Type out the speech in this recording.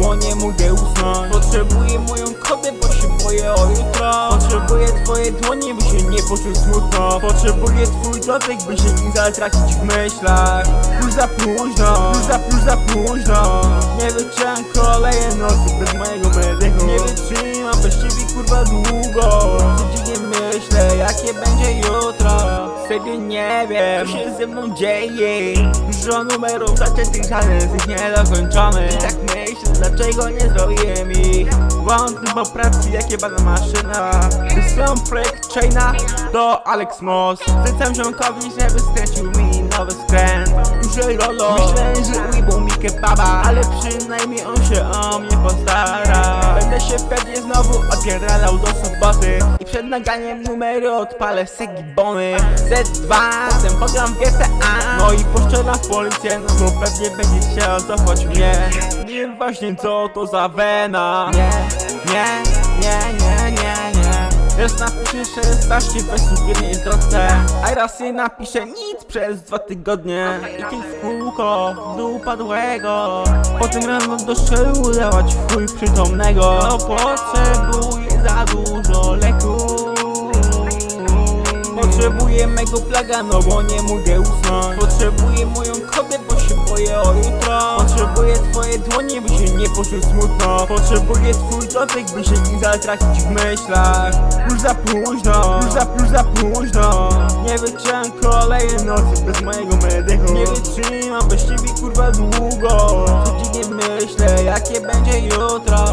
bo nie mogę usnąć. Potrzebuję moją kodę, bo się boję o jutro. Potrzebuję twoje dłonie, by się nie poczuć smutno. Potrzebuję twój dotyk, by się nie zatracić w myślach. Już za późno, już za, już za późno. Nie wytrzymam kolejne nocy bez mojego medyku. Nie wytrzymam bez ciebie kurwa długo Wtedy nie wiem, co się ze mną dzieje? Dużo numerów zaczętych, żaden z nich niedokończony tak myślę, dlaczego nie zrobiłem ich Wątpię po pracy, jakie bada maszyna. Wysyłam projekt Chaina do Alex Moss Zlecam ziomkowi, żeby skręcił mi nowy skręt. Już rolo Myślałem, że ujbą mi kebaba Ale przynajmniej on się o mnie postara Będę się pewnie znowu odpierdalał do soboty. I przed naganiem numery odpalę segibony Z2 Potem pogram w GTA No i poszczelam w policję No pewnie będzie chciał cofać mnie. Nie wiem właśnie co to za wena? Nie, nie, nie, nie, nie, nie. Teraz napiszę 16 wersów w jednej drodze A raz nie napiszę nic przez dwa tygodnie. I w kółko do upadłego Potem rano do szkoły udawać w chuj przytomnego. No potrzebuję za dużo leków Potrzebuję mego plaga, no bo nie mogę usnąć. Potrzebuję moją kodę, poczuć smutno. Potrzebuję twój dotyk, by się nie zatracić w myślach. Już za późno, już za, już za późno. Nie wytrzymam kolejne nocy bez mojego medyku. Nie wytrzymam bez ciebie kurwa długo. Codziennie myślę, jakie będzie jutro